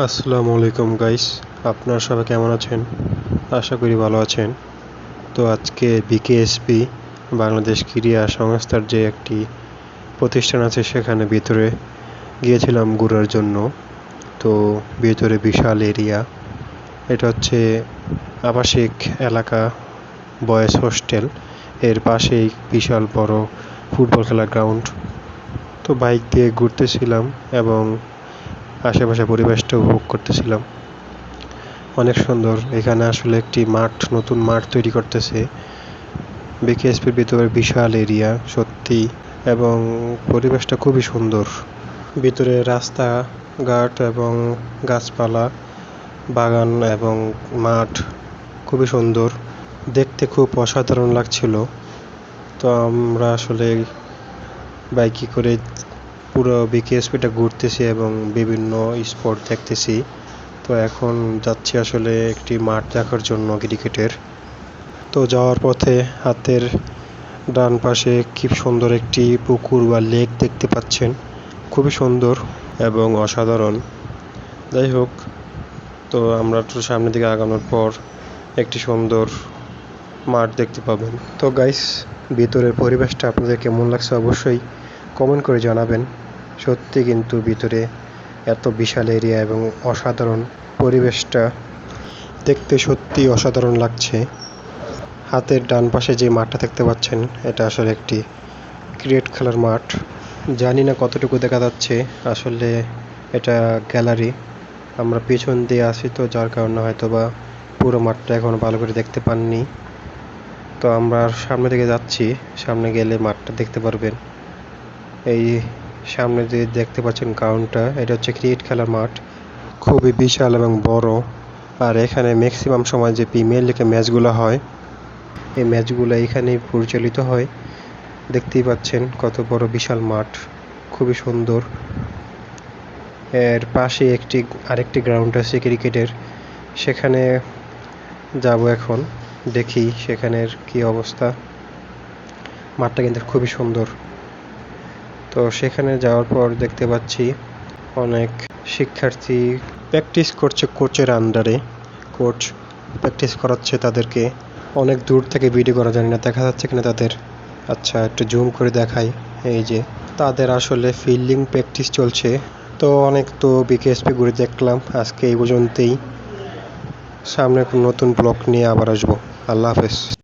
আসসালামু আলাইকুম গাইস আপনারা সবাই কেমন আছেন? আশা করি ভালো আছেন। তো আজকে বিকেএসপি বাংলাদেশ ক্রীড়া সংস্থার যে একটি প্রতিষ্ঠান আছে সেখানে ভিতরে গিয়েছিলাম ঘোরার জন্য। তো ভিতরে বিশাল এরিয়া এটা হচ্ছে আবাসিক এলাকা, বয়েজ হোস্টেল। এর পাশেই বিশাল বড় ফুটবল খেলার গ্রাউন্ড তো বাইক দিয়ে ঘুরতেছিলাম এবং আশেপাশে পরিবেশটা উপভোগ করতেছিলাম। অনেক সুন্দর। এখানে আসলে একটি মাঠ, নতুন মাঠ তৈরি করতেছে। বিকেএসপির ভিতরে বিশাল এরিয়া সত্যি। এবং পরিবেশটা খুবই সুন্দর। ভিতরে রাস্তা, ঘাট এবং গাছপালা, বাগান এবং মাঠ খুবই সুন্দর। দেখতে খুব অসাধারণ লাগছিল। তো আমরা আসলে বাইকে করে পুরো বিকেএসপিটা ঘুরতেছি এবং বিভিন্ন স্পট দেখতেছি। তো এখন যাচ্ছি আসলে একটি মাঠ দেখার জন্য ক্রিকেটের তো যাওয়ার পথে হাতের ডান পাশে কি সুন্দর একটি পুকুর বা লেক দেখতে পাচ্ছেন। খুবই সুন্দর এবং অসাধারণ। যাই হোক, তো আমরা একটু সামনের দিকে আগানোর পর একটি সুন্দর মাঠ দেখতে পাবেন। তো গাইস ভিতরের পরিবেশটা আপনাদের কেমন লাগছে অবশ্যই কমেন্ট করে জানাবেন। সত্যি কিন্তু ভিতরে এত বিশাল এরিয়া এবং অসাধারণ পরিবেশটা দেখতে সত্যি অসাধারণ লাগছে। হাতের ডান পাশে যে মাঠটা দেখতে পাচ্ছেন, এটা আসলে একটি ক্রিকেট খেলার মাঠ। জানি না কতটুকু দেখা যাচ্ছে, আসলে এটা গ্যালারি। আমরা পেছন দিয়ে আসি তো, যার কারণে হয়তো বা পুরো মাঠটা এখন ভালো করে দেখতে পাননি। তো আমরা সামনে দিকে যাচ্ছি, সামনে গেলে মাঠটা দেখতে পারবেন। এই সামনে যে দেখতে পাচ্ছেন গ্রাউন্ডটা এটা হচ্ছে ক্রিকেট খেলার মাঠ। খুবই বিশাল এবং বড়। আর এখানে ম্যাক্সিমাম সময় যে প্রিমিয়ার লিগে ম্যাচগুলো হয়, এই ম্যাচগুলো এখানেই পরিচালিত হয়। দেখতেই পাচ্ছেন কত বড় বিশাল মাঠ। খুবই সুন্দর। এর পাশে একটি, আরেকটি গ্রাউন্ড আছে ক্রিকেটের সেখানে যাব এখন, দেখি সেখানের কি অবস্থা। মাঠটা কিন্তু খুবই সুন্দর। তো সেখানে যাওয়ার পর দেখতে পাচ্ছি অনেক শিক্ষার্থী প্র্যাকটিস করছে কোচের আন্ডারে কোচ প্র্যাকটিস করাচ্ছে তাদেরকে। অনেক দূর থেকে ভিডিও করা, জানি না, দেখা যাচ্ছে কিনা তাদের। আচ্ছা একটু জুম করে দেখাই। এই যে, তাদের আসলে ফিল্ডিং প্র্যাকটিস চলছে। তো অনেক তো বিকেএসপি ঘুরে দেখলাম। আজকে এই পর্যন্তই। সামনে নতুন ব্লগ নিয়ে আবার আসব। আল্লাহ হাফেজ।